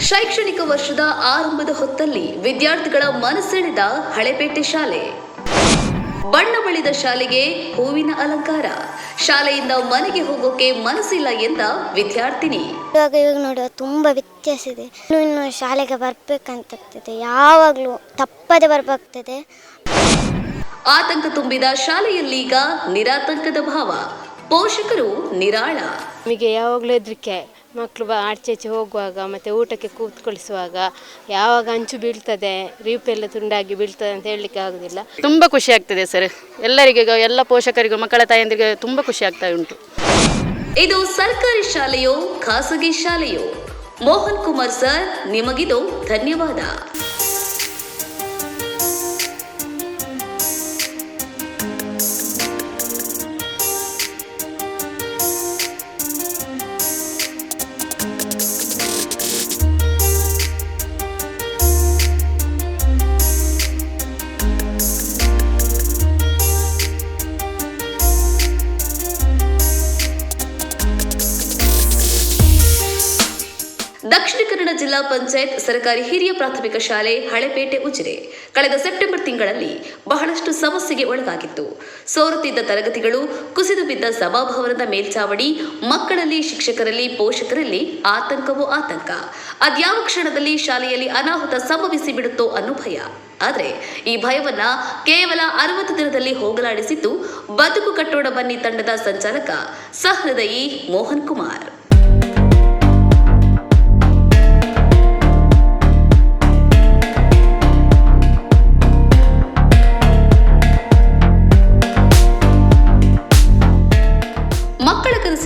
ಶೈಕ್ಷಣಿಕ ವರ್ಷದ ಆರಂಭದ ಹೊತ್ತಲ್ಲಿ ವಿದ್ಯಾರ್ಥಿಗಳ ಮನಸೆಳೆದ ಹಳೆಪೇಟೆ ಶಾಲೆ. ಬಣ್ಣ ಬಳಿದ ಶಾಲೆಗೆ ಹೂವಿನ ಅಲಂಕಾರ. ಶಾಲೆಯಿಂದ ಮನೆಗೆ ಹೋಗೋಕೆ ಮನಸ್ಸಿಲ್ಲ ಎಂದ ವಿದ್ಯಾರ್ಥಿನಿ. ಇವಾಗ ಇವಾಗ ನೋಡುವ ತುಂಬಾ ವ್ಯತ್ಯಾಸ ಇದೆ. ಇನ್ನು ಇನ್ನು ಶಾಲೆಗೆ ಬರ್ಬೇಕಂತಾಗ್ತದೆ. ಯಾವಾಗಲೂ ತಪ್ಪದೆ ಬರ್ಬೇಕಾಗ್ತದೆ. ಆತಂಕ ತುಂಬಿದ ಶಾಲೆಯಲ್ಲೀಗ ನಿರಾತಂಕದ ಭಾವ. ಪೋಷಕರು ನಿರಾಳ. ನಿಮಗೆ ಯಾವಾಗಲೂ ಹೆದರಿಕೆ. ಮಕ್ಕಳು ಬ ಆಚೆ ಈಚೆ ಹೋಗುವಾಗ ಮತ್ತು ಊಟಕ್ಕೆ ಕೂತ್ಕೊಳಿಸುವಾಗ ಯಾವಾಗ ಅಂಚು ಬೀಳ್ತದೆ ರೀಪೆಲ್ಲ ಎಲ್ಲ ತುಂಡಾಗಿ ಬೀಳ್ತದೆ ಅಂತ ಹೇಳಲಿಕ್ಕೆ ಆಗೋದಿಲ್ಲ. ತುಂಬ ಖುಷಿ ಆಗ್ತದೆ ಸರ್. ಎಲ್ಲರಿಗೂ ಈಗ ಎಲ್ಲ ಪೋಷಕರಿಗೂ ಮಕ್ಕಳ ತಾಯಂದಿರಿಗೆ ತುಂಬ ಖುಷಿ ಆಗ್ತಾ ಉಂಟು. ಇದು ಸರ್ಕಾರಿ ಶಾಲೆಯೋ ಖಾಸಗಿ ಶಾಲೆಯೋ? ಮೋಹನ್ ಕುಮಾರ್ ಸರ್ ನಿಮಗಿದು ಧನ್ಯವಾದ. ದಕ್ಷಿಣ ಕನ್ನಡ ಜಿಲ್ಲಾ ಪಂಚಾಯತ್ ಸರ್ಕಾರಿ ಹಿರಿಯ ಪ್ರಾಥಮಿಕ ಶಾಲೆ ಹಳೆಪೇಟೆ ಉಜಿರೆ. ಕಳೆದ ಸೆಪ್ಟೆಂಬರ್ ತಿಂಗಳಲ್ಲಿ ಬಹಳಷ್ಟು ಸಮಸ್ಯೆಗೆ ಒಳಗಾಗಿತ್ತು. ಸೋರುತ್ತಿದ್ದ ತರಗತಿಗಳು, ಕುಸಿದು ಬಿದ್ದ ಸಭಾಭವನದ ಮೇಲ್ಚಾವಣಿ, ಮಕ್ಕಳಲ್ಲಿ ಶಿಕ್ಷಕರಲ್ಲಿ ಪೋಷಕರಲ್ಲಿ ಆತಂಕವೋ ಆತಂಕ. ಅದ್ಯಾವ ಕ್ಷಣದಲ್ಲಿ ಶಾಲೆಯಲ್ಲಿ ಅನಾಹುತ ಸಂಭವಿಸಿ ಬಿಡುತ್ತೋ ಅನ್ನೋ ಭಯ. ಆದರೆ ಈ ಭಯವನ್ನ ಕೇವಲ ಅರವತ್ತು ದಿನದಲ್ಲಿ ಹೋಗಲಾಡಿಸಿದ್ದು ಬದುಕು ಕಟ್ಟೋಣ ಬನ್ನಿ ತಂಡದ ಸಂಚಾಲಕ ಸಹೃದಯಿ ಮೋಹನ್ ಕುಮಾರ್.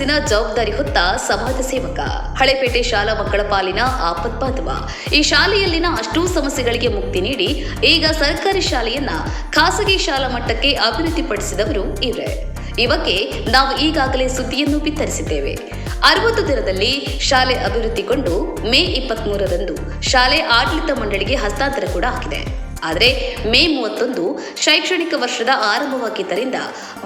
ಕನಸಿನ ಜವಾಬ್ದಾರಿ ಹೊತ್ತ ಸಮಾಜ ಸೇವಕ. ಹಳೆಪೇಟೆ ಶಾಲಾ ಮಕ್ಕಳ ಪಾಲಿನ ಆಪತ್ ಬಾಂಧವ. ಈ ಶಾಲೆಯಲ್ಲಿನ ಅಷ್ಟೂ ಸಮಸ್ಯೆಗಳಿಗೆ ಮುಕ್ತಿ ನೀಡಿ ಈಗ ಸರ್ಕಾರಿ ಶಾಲೆಯನ್ನ ಖಾಸಗಿ ಶಾಲಾ ಮಟ್ಟಕ್ಕೆ ಅಭಿವೃದ್ಧಿಪಡಿಸಿದವರು ಇವರೇ. ಇವಕ್ಕೆ ನಾವು ಈಗಾಗಲೇ ಸುದ್ದಿಯನ್ನು ಬಿತ್ತರಿಸಿದ್ದೇವೆ. ಅರವತ್ತು ದಿನದಲ್ಲಿ ಶಾಲೆ ಅಭಿವೃದ್ಧಿಗೊಂಡು ಮೇ ಇಪ್ಪತ್ತ್ ಮೂರರಂದು ಶಾಲೆ ಆಡಳಿತ ಮಂಡಳಿಗೆ ಹಸ್ತಾಂತರ ಕೂಡ ಆಗಿದೆ. ಆದರೆ ಮೇ ಮೂವತ್ತೊಂದು ಶೈಕ್ಷಣಿಕ ವರ್ಷದ ಆರಂಭವಾಗಿದ್ದರಿಂದ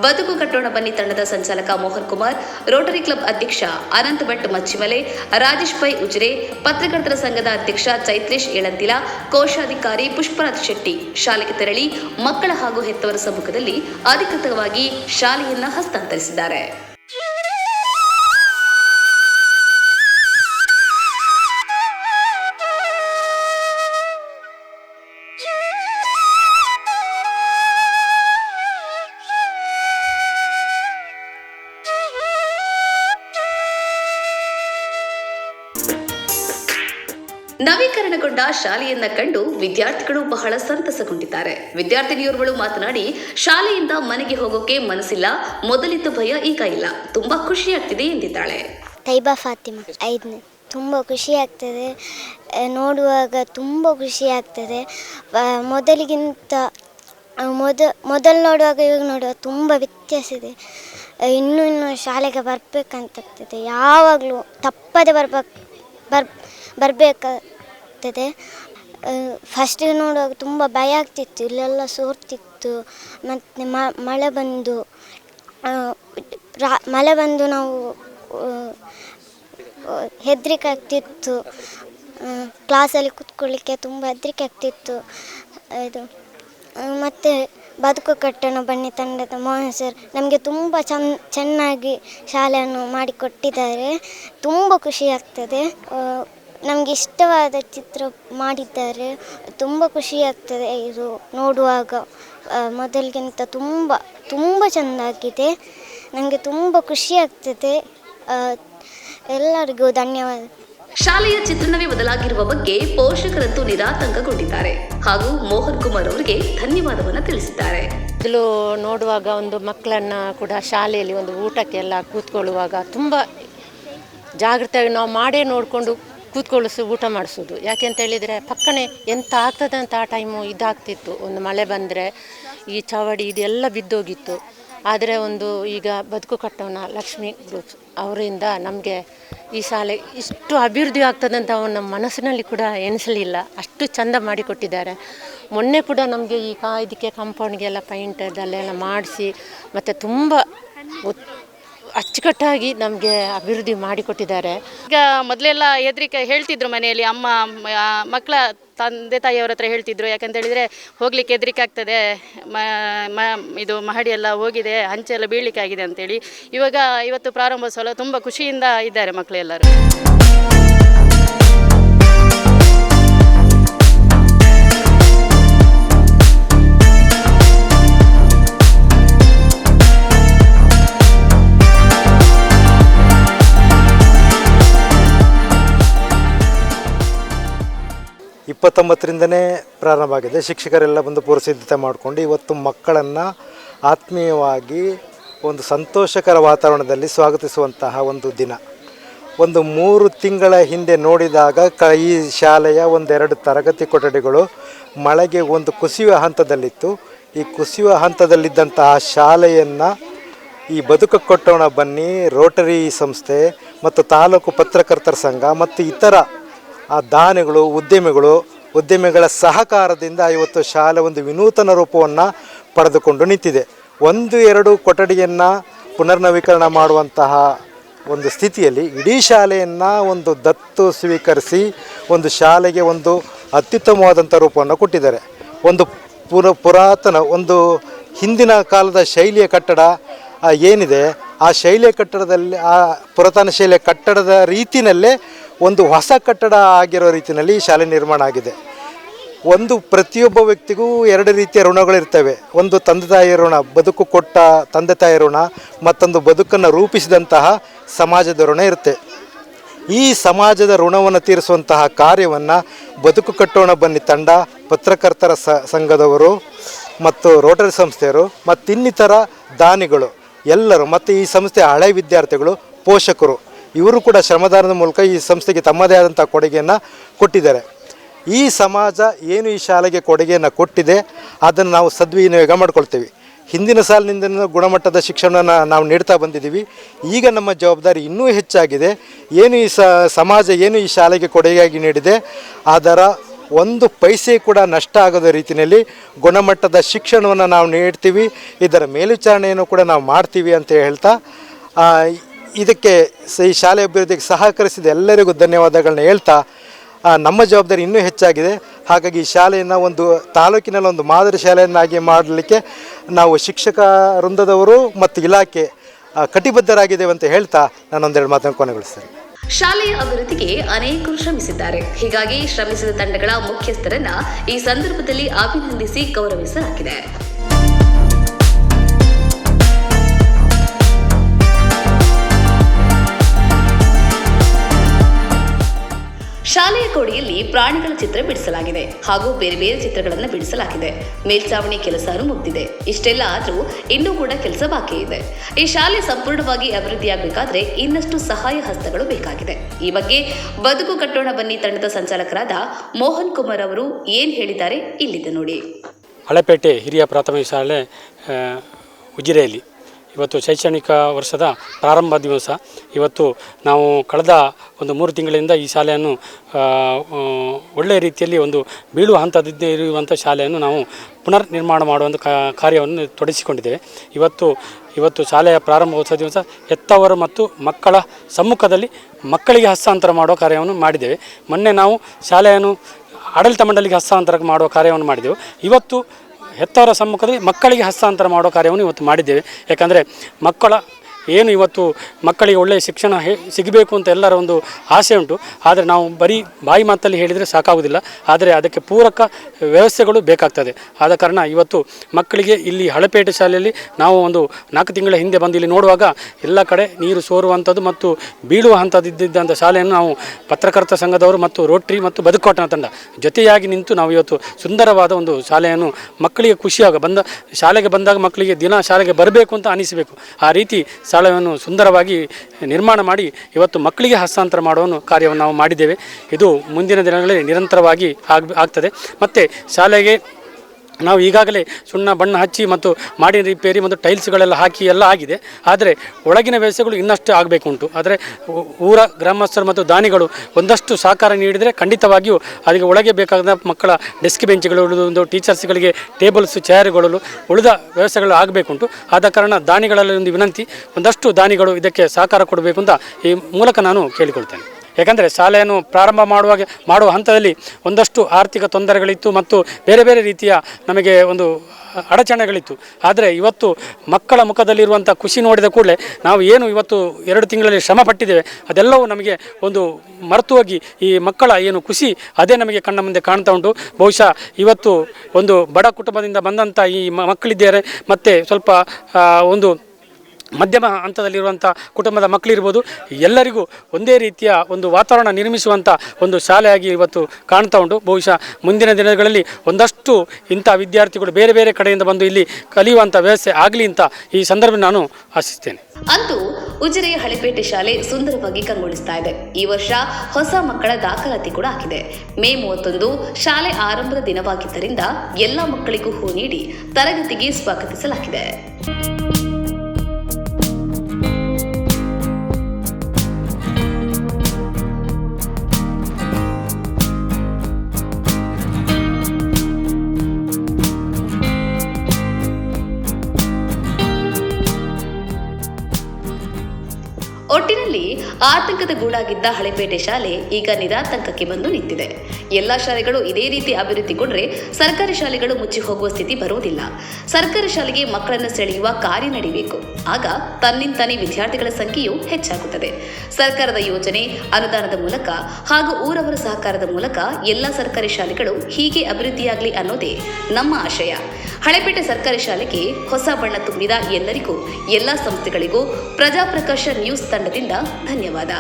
ಬದುಕು ಕಟ್ಟೋಣ ಬನ್ನಿ ತಂಡದ ಸಂಚಾಲಕ ಮೋಹನ್ ಕುಮಾರ್, ರೋಟರಿ ಕ್ಲಬ್ ಅಧ್ಯಕ್ಷ ಅನಂತ್ ಭಟ್ ಮಚ್ಚಿಮಲೆ ರಾಜೇಶ್ ಪೈ ಉಜಿರೆ, ಪತ್ರಕರ್ತರ ಸಂಘದ ಅಧ್ಯಕ್ಷ ಚೈತ್ರೇಶ್ ಏಳಂತಿಲ ಕೋಶಾಧಿಕಾರಿ ಪುಷ್ಪರಾಜ್ ಶೆಟ್ಟಿ. ಶಾಲೆಗೆ ತೆರಳಿ ಮಕ್ಕಳ ಹಾಗೂ ಹೆತ್ತವರ ಸಮ್ಮುಖದಲ್ಲಿ ಅಧಿಕೃತವಾಗಿ ಶಾಲೆಯನ್ನ ಹಸ್ತಾಂತರಿಸಿದ್ದಾರೆ. ನವೀಕರಣಗೊಂಡ ಶಾಲೆಯನ್ನ ಕಂಡು ವಿದ್ಯಾರ್ಥಿಗಳು ಬಹಳ ಸಂತಸಗೊಂಡಿದ್ದಾರೆ. ವಿದ್ಯಾರ್ಥಿನಿಯೋರ್ವಳು ಮಾತನಾಡಿ, ಶಾಲೆಯಿಂದ ಮನೆಗೆ ಹೋಗೋಕೆ ಮನಸ್ಸಿಲ್ಲ, ಮೊದಲಿದ್ದ ಭಯ ಈಗ ಇಲ್ಲ. ತುಂಬಾ ಖುಷಿಯಾಗ್ತಿದೆ ಎಂದಿದ್ದಾಳೆ. ತೈಬಾ ಫಾತಿಮಾ, ಐದನೇ. ತುಂಬ ಖುಷಿ ಆಗ್ತದೆ ನೋಡುವಾಗ ತುಂಬ ಖುಷಿ ಆಗ್ತದೆ ಮೊದಲಿಗಿಂತ ಮೊದ, ಮೊದಲು ನೋಡುವಾಗ, ಇವಾಗ ನೋಡುವಾಗ ತುಂಬ ವ್ಯತ್ಯಾಸ ಇದೆ. ಇನ್ನೂ ಇನ್ನು ಶಾಲೆಗೆ ಬರಬೇಕಂತಾಗ್ತದೆ. ಯಾವಾಗಲೂ ತಪ್ಪದೆ ಬರ್ಬೇಕು, ಬರ್ ಬರಬೇಕಾಗ್ತದೆ ಫಸ್ಟಿಗೆ ನೋಡುವಾಗ ತುಂಬ ಭಯ ಆಗ್ತಿತ್ತು. ಇಲ್ಲೆಲ್ಲ ಸೋರ್ತಿತ್ತು. ಮತ್ತು ಮಳೆ ಬಂದು ಮಳೆ ಬಂದು ನಾವು ಹೆದ್ರಿಕೆ ಆಗ್ತಿತ್ತು. ಕ್ಲಾಸಲ್ಲಿ ಕೂತ್ಕೊಳ್ಳಿಕ್ಕೆ ತುಂಬ ಹೆದರಿಕೆ ಆಗ್ತಿತ್ತು. ಇದು ಮತ್ತು ಬದುಕು ಕಟ್ಟಣ ಬನ್ನಿ ತಂಡದ ಮೋಹನ್ ಸರ್ ನಮಗೆ ತುಂಬ ಚೆನ್ನಾಗಿ ಶಾಲೆಯನ್ನು ಮಾಡಿಕೊಟ್ಟಿದ್ದಾರೆ. ತುಂಬ ಖುಷಿ ಆಗ್ತದೆ. ನಮಗೆ ಇಷ್ಟವಾದ ಚಿತ್ರ ಮಾಡಿದ್ದಾರೆ. ತುಂಬ ಖುಷಿ ಆಗ್ತದೆ ಇದು ನೋಡುವಾಗ. ಮೊದಲಿಗಿಂತ ತುಂಬ ತುಂಬ ಚೆಂದಾಗಿದೆ ನನಗೆ ತುಂಬ ಖುಷಿ ಆಗ್ತದೆ. ಎಲ್ಲರಿಗೂ ಧನ್ಯವಾದ. ಶಾಲೆಯ ಚಿತ್ರಣವೇ ಬದಲಾಗಿರುವ ಬಗ್ಗೆ ಪೋಷಕರಂತೂ ನಿರಾತಂಕಗೊಂಡಿದ್ದಾರೆ. ಹಾಗೂ ಮೋಹನ್ ಕುಮಾರ್ ಅವರಿಗೆ ಧನ್ಯವಾದವನ್ನು ತಿಳಿಸಿದ್ದಾರೆ. ಮೊದಲು ನೋಡುವಾಗ ಒಂದು ಮಕ್ಕಳನ್ನ ಕೂಡ ಶಾಲೆಯಲ್ಲಿ ಒಂದು ಊಟಕ್ಕೆಲ್ಲ ಕೂತ್ಕೊಳ್ಳುವಾಗ ತುಂಬ ಜಾಗ್ರತೆಯಾಗಿ ನಾವು ಮಾಡೇ ನೋಡಿಕೊಂಡು ಕೂತ್ಕೊಳ್ಳಿಸಿ ಊಟ ಮಾಡಿಸೋದು. ಯಾಕೆ ಅಂತ ಹೇಳಿದರೆ ಪಕ್ಕನೆ ಎಂತ ಆಗ್ತದೆ ಅಂತ ಆ ಟೈಮು ಇದಾಗ್ತಿತ್ತು. ಒಂದು ಮಳೆ ಬಂದರೆ ಈ ಚಾವಡಿ ಇದೆಲ್ಲ ಬಿದ್ದೋಗಿತ್ತು. ಆದರೆ ಒಂದು ಈಗ ಬದುಕು ಕಟ್ಟೋಣ ಲಕ್ಷ್ಮಿ ಗ್ರೂಪ್ಸ್ ಅವರಿಂದ ನಮಗೆ ಈ ಶಾಲೆ ಇಷ್ಟು ಅಭಿವೃದ್ಧಿ ಆಗ್ತದೆ ಅಂತ ಅವನ ಮನಸ್ಸಿನಲ್ಲಿ ಕೂಡ ಎನಿಸಲಿಲ್ಲ ಅಷ್ಟು ಚಂದ ಮಾಡಿಕೊಟ್ಟಿದ್ದಾರೆ ಮೊನ್ನೆ ಕೂಡ ನಮಗೆ ಈ ಕಾ ಇದಕ್ಕೆ ಕಾಂಪೌಂಡ್ಗೆಲ್ಲ ಪೈಂಟ್ ಅದೆಲ್ಲ ಮಾಡಿಸಿ, ಮತ್ತು ತುಂಬ ಅಚ್ಚುಕಟ್ಟಾಗಿ ನಮಗೆ ಅಭಿವೃದ್ಧಿ ಮಾಡಿಕೊಟ್ಟಿದ್ದಾರೆ. ಈಗ ಮೊದಲೆಲ್ಲ ಹೆದರಿಕೆ ಹೇಳ್ತಿದ್ರು ಮನೆಯಲ್ಲಿ, ಅಮ್ಮ ಮಕ್ಕಳ ತಂದೆ ತಾಯಿಯವ್ರ ಹತ್ರ ಹೇಳ್ತಿದ್ರು. ಯಾಕಂತೇಳಿದರೆ ಹೋಗ್ಲಿಕ್ಕೆ ಹೆದರಿಕೆ ಆಗ್ತದೆ ಮ, ಇದು ಮಹಡಿ ಎಲ್ಲ ಹೋಗಿದೆ ಹಂಚೆಲ್ಲ ಬೀಳಲಿಕ್ಕೆ ಆಗಿದೆ ಅಂತೇಳಿ. ಇವಾಗ ಇವತ್ತು ಪ್ರಾರಂಭೋತ್ಸವ ತುಂಬ ಖುಷಿಯಿಂದ ಇದ್ದಾರೆ ಮಕ್ಕಳೆಲ್ಲರೂ ಇಪ್ಪತ್ತೊಂಬತ್ತರಿಂದನೇ ಪ್ರಾರಂಭ ಆಗಿದೆ. ಶಿಕ್ಷಕರೆಲ್ಲ ಬಂದು ಪೂರ್ವಸಿದ್ಧತೆ ಮಾಡಿಕೊಂಡು ಇವತ್ತು ಮಕ್ಕಳನ್ನು ಆತ್ಮೀಯವಾಗಿ ಒಂದು ಸಂತೋಷಕರ ವಾತಾವರಣದಲ್ಲಿ ಸ್ವಾಗತಿಸುವಂತಹ ಒಂದು ದಿನ. ಒಂದು ಮೂರು ತಿಂಗಳ ಹಿಂದೆ ನೋಡಿದಾಗ ಕ ಈ ಶಾಲೆಯ ಒಂದೆರಡು ತರಗತಿ ಕೊಠಡಿಗಳು ಮಳೆಗೆ ಒಂದು ಕುಸಿಯುವ ಹಂತದಲ್ಲಿತ್ತು. ಈ ಕುಸಿಯುವ ಹಂತದಲ್ಲಿದ್ದಂತಹ ಶಾಲೆಯನ್ನು ಈ ಬದುಕು ಕೊಟ್ಟೋಣ ಬನ್ನಿ ರೋಟರಿ ಸಂಸ್ಥೆ ಮತ್ತು ತಾಲೂಕು ಪತ್ರಕರ್ತರ ಸಂಘ ಮತ್ತು ಇತರ ಆ ದಾನಿಗಳು ಉದ್ಯಮಿಗಳು ಉದ್ಯಮಿಗಳ ಸಹಕಾರದಿಂದ ಇವತ್ತು ಶಾಲೆ ಒಂದು ವಿನೂತನ ರೂಪವನ್ನು ಪಡೆದುಕೊಂಡು ನಿಂತಿದೆ. ಒಂದು, ಎರಡು ಕೊಠಡಿಯನ್ನು ಪುನರ್ನವೀಕರಣ ಮಾಡುವಂತಹ ಒಂದು ಸ್ಥಿತಿಯಲ್ಲಿ ಇಡೀ ಶಾಲೆಯನ್ನು ಒಂದು ದತ್ತು ಸ್ವೀಕರಿಸಿ ಒಂದು ಶಾಲೆಗೆ ಒಂದು ಅತ್ಯುತ್ತಮವಾದಂಥ ರೂಪವನ್ನು ಕೊಟ್ಟಿದ್ದಾರೆ. ಒಂದು ಪುರ, ಪುರಾತನ, ಒಂದು ಹಿಂದಿನ ಕಾಲದ ಶೈಲಿಯ ಕಟ್ಟಡ ಏನಿದೆ, ಆ ಶೈಲಿಯ ಕಟ್ಟಡದಲ್ಲಿ, ಆ ಪುರಾತನ ಶೈಲಿಯ ಕಟ್ಟಡದ ರೀತಿಯಲ್ಲೇ ಒಂದು ಹೊಸ ಕಟ್ಟಡ ಆಗಿರೋ ರೀತಿಯಲ್ಲಿ ಶಾಲೆ ನಿರ್ಮಾಣ ಆಗಿದೆ. ಒಂದು ಪ್ರತಿಯೊಬ್ಬ ವ್ಯಕ್ತಿಗೂ ಎರಡು ರೀತಿಯ ಋಣಗಳಿರ್ತವೆ. ಒಂದು ತಂದೆ ತಾಯಿ ಋಣ, ಬದುಕು ಕೊಟ್ಟ ತಂದೆ ತಾಯಿ ಋಣ, ಮತ್ತೊಂದು ಬದುಕನ್ನು ರೂಪಿಸಿದಂತಹ ಸಮಾಜದ ಋಣ ಇರುತ್ತೆ. ಈ ಸಮಾಜದ ಋಣವನ್ನು ತೀರಿಸುವಂತಹ ಕಾರ್ಯವನ್ನು ಬದುಕು ಕಟ್ಟೋಣ ಬನ್ನಿ ತಂಡ, ಪತ್ರಕರ್ತರ ಸಂಘದವರು ಮತ್ತು ರೋಟರಿ ಸಂಸ್ಥೆಯರು ಮತ್ತು ಇನ್ನಿತರ ದಾನಿಗಳು, ಎಲ್ಲರೂ ಮತ್ತು ಈ ಸಂಸ್ಥೆಯ ಹಳೆ ವಿದ್ಯಾರ್ಥಿಗಳು, ಪೋಷಕರು. ಇವರು ಕೂಡ ಶ್ರಮದಾನದ ಮೂಲಕ ಈ ಸಂಸ್ಥೆಗೆ ತಮ್ಮದೇ ಆದಂಥ ಕೊಡುಗೆಯನ್ನು ಕೊಟ್ಟಿದ್ದಾರೆ. ಈ ಸಮಾಜ ಏನು ಈ ಶಾಲೆಗೆ ಕೊಡುಗೆಯನ್ನು ಕೊಟ್ಟಿದೆ, ಅದನ್ನು ನಾವು ಸದ್ವಿನಿಯೋಗ ಮಾಡ್ಕೊಳ್ತೀವಿ. ಹಿಂದಿನ ಸಾಲಿನಿಂದ ಗುಣಮಟ್ಟದ ಶಿಕ್ಷಣವನ್ನು ನಾವು ನೀಡ್ತಾ ಬಂದಿದ್ದೀವಿ. ಈಗ ನಮ್ಮ ಜವಾಬ್ದಾರಿ ಇನ್ನೂ ಹೆಚ್ಚಾಗಿದೆ. ಏನು ಈ ಸಮಾಜ ಏನು ಈ ಶಾಲೆಗೆ ಕೊಡುಗೆಯಾಗಿ ನೀಡಿದೆ, ಅದರ ಒಂದು ಪೈಸೆ ಕೂಡ ನಷ್ಟ ಆಗದ ರೀತಿಯಲ್ಲಿ ಗುಣಮಟ್ಟದ ಶಿಕ್ಷಣವನ್ನು ನಾವು ನೀಡ್ತೀವಿ. ಇದರ ಮೇಲ್ವಿಚಾರಣೆಯನ್ನು ಕೂಡ ನಾವು ಮಾಡ್ತೀವಿ ಅಂತ ಹೇಳ್ತಾ ಇದಕ್ಕೆ ಈ ಶಾಲೆ ಅಭಿವೃದ್ಧಿಗೆ ಸಹಕರಿಸಿದ ಎಲ್ಲರಿಗೂ ಧನ್ಯವಾದಗಳನ್ನ ಹೇಳ್ತಾ ನಮ್ಮ ಜವಾಬ್ದಾರಿ ಇನ್ನೂ ಹೆಚ್ಚಾಗಿದೆ. ಹಾಗಾಗಿ ಈ ಶಾಲೆಯನ್ನು ಒಂದು ತಾಲೂಕಿನಲ್ಲಿ ಒಂದು ಮಾದರಿ ಶಾಲೆಯನ್ನಾಗಿ ಮಾಡಲಿಕ್ಕೆ ನಾವು ಶಿಕ್ಷಕ ವೃಂದದವರು ಮತ್ತು ಇಲಾಖೆ ಕಟಿಬದ್ಧರಾಗಿದೆ ಕಟಿಬದ್ಧರಾಗಿದ್ದೇವೆ ಅಂತ ಹೇಳ್ತಾ ನಾನೊಂದೆರಡು ಮಾತನ್ನು ಕೊನೆಗೊಳಿಸ್ತೇನೆ. ಶಾಲೆಯ ಅಭಿವೃದ್ಧಿಗೆ ಅನೇಕರು ಶ್ರಮಿಸಿದ್ದಾರೆ. ಹೀಗಾಗಿ ಶ್ರಮಿಸಿದ ತಂಡಗಳ ಮುಖ್ಯಸ್ಥರನ್ನ ಈ ಸಂದರ್ಭದಲ್ಲಿ ಅಭಿನಂದಿಸಿ ಗೌರವಿಸಲಾಗಿದೆ. ಗೋಡೆಯಲ್ಲಿ ಪ್ರಾಣಿಗಳ ಚಿತ್ರ ಬಿಡಿಸಲಾಗಿದೆ ಹಾಗೂ ಬೇರೆ ಬೇರೆ ಚಿತ್ರಗಳನ್ನು ಬಿಡಿಸಲಾಗಿದೆ. ಮೇಲ್ಚಾವಣಿ ಕೆಲಸ ಮುಗ್ದಿದೆ. ಇಷ್ಟೆಲ್ಲ ಆದರೂ ಇನ್ನೂ ಕೂಡ ಕೆಲಸ ಬಾಕಿ ಇದೆ. ಈ ಶಾಲೆ ಸಂಪೂರ್ಣವಾಗಿ ಅಭಿವೃದ್ಧಿಯಾಗಬೇಕಾದ್ರೆ ಇನ್ನಷ್ಟು ಸಹಾಯ ಹಸ್ತಗಳು ಬೇಕಾಗಿದೆ. ಈ ಬಗ್ಗೆ ಬದುಕು ಕಟ್ಟೋಣ ಬನ್ನಿ ತಂಡದ ಸಂಚಾಲಕರಾದ ಮೋಹನ್ ಕುಮಾರ್ ಅವರು ಏನ್ ಹೇಳಿದ್ದಾರೆ ಇಲ್ಲಿದೆ ನೋಡಿ. ಹಳೆಪೇಟೆ ಹಿರಿಯ ಪ್ರಾಥಮಿಕ ಶಾಲೆ ಉಜಿರೆಯಲ್ಲಿ. ಇವತ್ತು ಶೈಕ್ಷಣಿಕ ವರ್ಷದ ಪ್ರಾರಂಭ ದಿವಸ. ಇವತ್ತು ನಾವು ಕಳೆದ ಒಂದು ಮೂರು ತಿಂಗಳಿಂದ ಈ ಶಾಲೆಯನ್ನು ಒಳ್ಳೆಯ ರೀತಿಯಲ್ಲಿ ಒಂದು ಬೀಳುವ ಹಂತದಿದ್ದೇ ಇರುವಂಥ ಶಾಲೆಯನ್ನು ನಾವು ಪುನರ್ ನಿರ್ಮಾಣ ಮಾಡುವಂಥ ಕಾರ್ಯವನ್ನು ತೊಡಗಿಸಿಕೊಂಡಿದ್ದೇವೆ. ಇವತ್ತು ಇವತ್ತು ಶಾಲೆಯ ಪ್ರಾರಂಭೋತ್ಸವ ದಿವಸ ಹೆತ್ತವರು ಮತ್ತು ಮಕ್ಕಳ ಸಮ್ಮುಖದಲ್ಲಿ ಮಕ್ಕಳಿಗೆ ಹಸ್ತಾಂತರ ಮಾಡುವ ಕಾರ್ಯವನ್ನು ಮಾಡಿದ್ದೇವೆ. ಮೊನ್ನೆ ನಾವು ಶಾಲೆಯನ್ನು ಆಡಳಿತ ಮಂಡಳಿಗೆ ಹಸ್ತಾಂತರ ಮಾಡುವ ಕಾರ್ಯವನ್ನು ಮಾಡಿದೆವು ಇವತ್ತು ಹೆತ್ತವರ ಸಮ್ಮುಖದಲ್ಲಿ ಮಕ್ಕಳಿಗೆ ಹಸ್ತಾಂತರ ಮಾಡೋ ಕಾರ್ಯವನ್ನು ಇವತ್ತು ಮಾಡಿದ್ದೇವೆ. ಯಾಕಂದರೆ ಮಕ್ಕಳ ಏನು ಇವತ್ತು ಮಕ್ಕಳಿಗೆ ಒಳ್ಳೆಯ ಶಿಕ್ಷಣ ಸಿಗಬೇಕು ಅಂತ ಎಲ್ಲರ ಒಂದು ಆಸೆ ಉಂಟು. ಆದರೆ ನಾವು ಬರೀ ಬಾಯಿ ಮಾತಲ್ಲಿ ಹೇಳಿದರೆ ಸಾಕಾಗುವುದಿಲ್ಲ. ಆದರೆ ಅದಕ್ಕೆ ಪೂರಕ ವ್ಯವಸ್ಥೆಗಳು ಬೇಕಾಗ್ತದೆ. ಆದ ಕಾರಣ ಇವತ್ತು ಮಕ್ಕಳಿಗೆ ಇಲ್ಲಿ ಹಳಪೇಟೆ ಶಾಲೆಯಲ್ಲಿ ನಾವು ಒಂದು ನಾಲ್ಕು ತಿಂಗಳ ಹಿಂದೆ ಬಂದು ಇಲ್ಲಿ ನೋಡುವಾಗ ಎಲ್ಲ ಕಡೆ ನೀರು ಸೋರುವಂಥದ್ದು ಮತ್ತು ಬೀಳುವ ಹಂತದಿದ್ದಂಥ ಶಾಲೆಯನ್ನು ನಾವು ಪತ್ರಕರ್ತ ಸಂಘದವರು ಮತ್ತು ರೋಟ್ರಿ ಮತ್ತು ಬದುಕೋಟನ ತಂಡ ಜೊತೆಯಾಗಿ ನಿಂತು ನಾವು ಇವತ್ತು ಸುಂದರವಾದ ಒಂದು ಶಾಲೆಯನ್ನು ಮಕ್ಕಳಿಗೆ ಖುಷಿಯಾಗ ಬಂದ ಶಾಲೆಗೆ ಬಂದಾಗ ಮಕ್ಕಳಿಗೆ ದಿನ ಶಾಲೆಗೆ ಬರಬೇಕು ಅಂತ ಅನಿಸಬೇಕು. ಆ ರೀತಿ ಶಾಲೆಯನ್ನು ಸುಂದರವಾಗಿ ನಿರ್ಮಾಣ ಮಾಡಿ ಇವತ್ತು ಮಕ್ಕಳಿಗೆ ಹಸ್ತಾಂತರ ಮಾಡುವ ಕಾರ್ಯವನ್ನು ನಾವು ಮಾಡಿದ್ದೇವೆ. ಇದು ಮುಂದಿನ ದಿನಗಳಲ್ಲಿ ನಿರಂತರವಾಗಿ ಆಗ್, ಆಗ್ತದೆ. ಮತ್ತು ಶಾಲೆಗೆ ನಾವು ಈಗಾಗಲೇ ಸುಣ್ಣ ಬಣ್ಣ ಹಚ್ಚಿ ಮತ್ತು ಮಾಡಿನ ರಿಪೇರಿ ಮತ್ತು ಟೈಲ್ಸ್ಗಳೆಲ್ಲ ಹಾಕಿ ಎಲ್ಲ ಆಗಿದೆ. ಆದರೆ ಒಳಗಿನ ವ್ಯವಸ್ಥೆಗಳು ಇನ್ನಷ್ಟು ಆಗಬೇಕುಂಟು. ಆದರೆ ಊರ ಗ್ರಾಮಸ್ಥರು ಮತ್ತು ದಾನಿಗಳು ಒಂದಷ್ಟು ಸಹಕಾರ ನೀಡಿದರೆ ಖಂಡಿತವಾಗಿಯೂ ಅದಕ್ಕೆ ಒಳಗೆ ಬೇಕಾದ ಮಕ್ಕಳ ಡೆಸ್ಕ್ ಬೆಂಚ್ಗಳು ಒಂದು ಟೀಚರ್ಸ್ಗಳಿಗೆ ಟೇಬಲ್ಸ್ ಚೇರ್ಗಳು ಉಳಿದ ವ್ಯವಸ್ಥೆಗಳು ಆಗಬೇಕುಂಟು. ಆದ ಕಾರಣ ದಾನಿಗಳಲ್ಲಿ ಒಂದು ವಿನಂತಿ, ಒಂದಷ್ಟು ದಾನಿಗಳು ಇದಕ್ಕೆ ಸಹಕಾರ ಕೊಡಬೇಕು ಅಂತ ಈ ಮೂಲಕ ನಾನು ಕೇಳಿಕೊಳ್ತೇನೆ. ಯಾಕಂದರೆ ಶಾಲೆಯನ್ನು ಪ್ರಾರಂಭ ಮಾಡುವಾಗ, ಮಾಡುವ ಹಂತದಲ್ಲಿ ಒಂದಷ್ಟು ಆರ್ಥಿಕ ತೊಂದರೆಗಳಿತ್ತು ಮತ್ತು ಬೇರೆ ಬೇರೆ ರೀತಿಯ ನಮಗೆ ಒಂದು ಅಡಚಣೆಗಳಿತ್ತು. ಆದರೆ ಇವತ್ತು ಮಕ್ಕಳ ಮುಖದಲ್ಲಿರುವಂಥ ಖುಷಿ ನೋಡಿದ ಕೂಡಲೇ ನಾವು ಏನು ಇವತ್ತು ಎರಡು ತಿಂಗಳಲ್ಲಿ ಶ್ರಮ ಪಟ್ಟಿದ್ದೇವೆ, ಅದೆಲ್ಲವೂ ನಮಗೆ ಒಂದು ಮರೆತು ಹೋಗಿ ಈ ಮಕ್ಕಳ ಏನು ಖುಷಿ, ಅದೇ ನಮಗೆ ಕಣ್ಣ ಮುಂದೆ ಕಾಣ್ತಾ ಉಂಟು. ಬಹುಶಃ ಇವತ್ತು ಒಂದು ಬಡ ಕುಟುಂಬದಿಂದ ಬಂದಂಥ ಈ ಮಕ್ಕಳಿದ್ದಾರೆ. ಮತ್ತು ಸ್ವಲ್ಪ ಒಂದು ಮಧ್ಯಮ ಹಂತದಲ್ಲಿರುವಂಥ ಕುಟುಂಬದ ಮಕ್ಕಳಿರ್ಬೋದು, ಎಲ್ಲರಿಗೂ ಒಂದೇ ರೀತಿಯ ಒಂದು ವಾತಾವರಣ ನಿರ್ಮಿಸುವಂಥ ಒಂದು ಶಾಲೆಯಾಗಿ ಇವತ್ತು ಕಾಣ್ತಾ ಉಂಟು. ಬಹುಶಃ ಮುಂದಿನ ದಿನಗಳಲ್ಲಿ ಒಂದಷ್ಟು ಇಂಥ ವಿದ್ಯಾರ್ಥಿಗಳು ಬೇರೆ ಬೇರೆ ಕಡೆಯಿಂದ ಬಂದು ಇಲ್ಲಿ ಕಲಿಯುವಂಥ ವ್ಯವಸ್ಥೆ ಆಗಲಿ ಅಂತ ಈ ಸಂದರ್ಭ ನಾನು ಆಶಿಸ್ತೇನೆ. ಅಂತೂ ಉಜಿರೆಯ ಹಳೆಪೇಟೆ ಶಾಲೆ ಸುಂದರವಾಗಿ ಕಂಗೊಳಿಸ್ತಾ ಇದೆ. ಈ ವರ್ಷ ಹೊಸ ಮಕ್ಕಳ ದಾಖಲಾತಿ ಕೂಡ ಆಗಿದೆ ಮೇ ಮೂವತ್ತೊಂದು ಶಾಲೆ ಆರಂಭದ ದಿನವಾಗಿದ್ದರಿಂದ ಎಲ್ಲ ಮಕ್ಕಳಿಗೂ ಹೂ ನೀಡಿ ತರಗತಿಗೆ ಸ್ವಾಗತಿಸಲಾಗಿದೆ. ಆತಂಕದ ಗೂಡಾಗಿದ್ದ ಹಳೆಪೇಟೆ ಶಾಲೆ ಈಗ ನಿರಾತಂಕಕ್ಕೆ ಬಂದು ನಿಂತಿದೆ. ಎಲ್ಲ ಶಾಲೆಗಳು ಇದೇ ರೀತಿ ಅಭಿವೃದ್ಧಿಗೊಂಡ್ರೆ ಸರ್ಕಾರಿ ಶಾಲೆಗಳು ಮುಚ್ಚಿ ಹೋಗುವ ಸ್ಥಿತಿ ಬರುವುದಿಲ್ಲ. ಸರ್ಕಾರಿ ಶಾಲೆಗೆ ಮಕ್ಕಳನ್ನು ಸೆಳೆಯುವ ಕಾರ್ಯ ನಡೆಯಬೇಕು ಆಗ ತನ್ನಿಂತಾನೇ ವಿದ್ಯಾರ್ಥಿಗಳ ಸಂಖ್ಯೆಯು ಹೆಚ್ಚಾಗುತ್ತದೆ. ಸರ್ಕಾರದ ಯೋಜನೆ, ಅನುದಾನದ ಮೂಲಕ ಹಾಗೂ ಊರವರ ಸಹಕಾರದ ಮೂಲಕ ಎಲ್ಲ ಸರ್ಕಾರಿ ಶಾಲೆಗಳು ಹೀಗೆ ಅಭಿವೃದ್ಧಿಯಾಗಲಿ ಅನ್ನೋದೇ ನಮ್ಮ ಆಶಯ. ಹಳೆಪೇಟೆ ಸರ್ಕಾರಿ ಶಾಲೆಗೆ ಹೊಸ ಬಣ್ಣ ತುಂಬಿದ ಎಲ್ಲರಿಗೂ, ಎಲ್ಲ ಸಂಸ್ಥೆಗಳಿಗೂ ಪ್ರಜಾಪ್ರಕಾಶ ನ್ಯೂಸ್ ತಂಡದಿಂದ ಧನ್ಯವಾದ.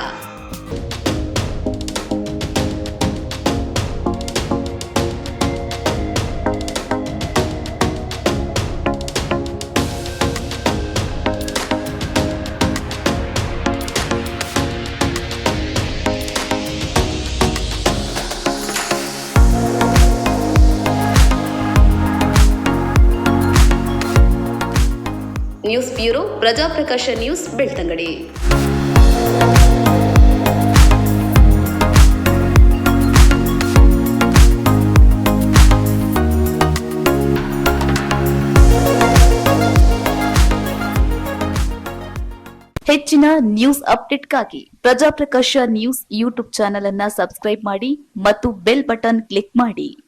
ಪ್ರಜಾಪ್ರಕಾಶ ನ್ಯೂಸ್ ಬೆಳ್ತಂಗಡಿ. ಹೆಚ್ಚಿನ ನ್ಯೂಸ್ ಅಪ್ಡೇಟ್ಗಾಗಿ ಪ್ರಜಾಪ್ರಕಾಶ ನ್ಯೂಸ್ ಯೂಟ್ಯೂಬ್ ಚಾನೆಲ್ ಅನ್ನ ಸಬ್ಸ್ಕ್ರೈಬ್ ಮಾಡಿ ಮತ್ತು ಬೆಲ್ ಬಟನ್ ಕ್ಲಿಕ್ ಮಾಡಿ.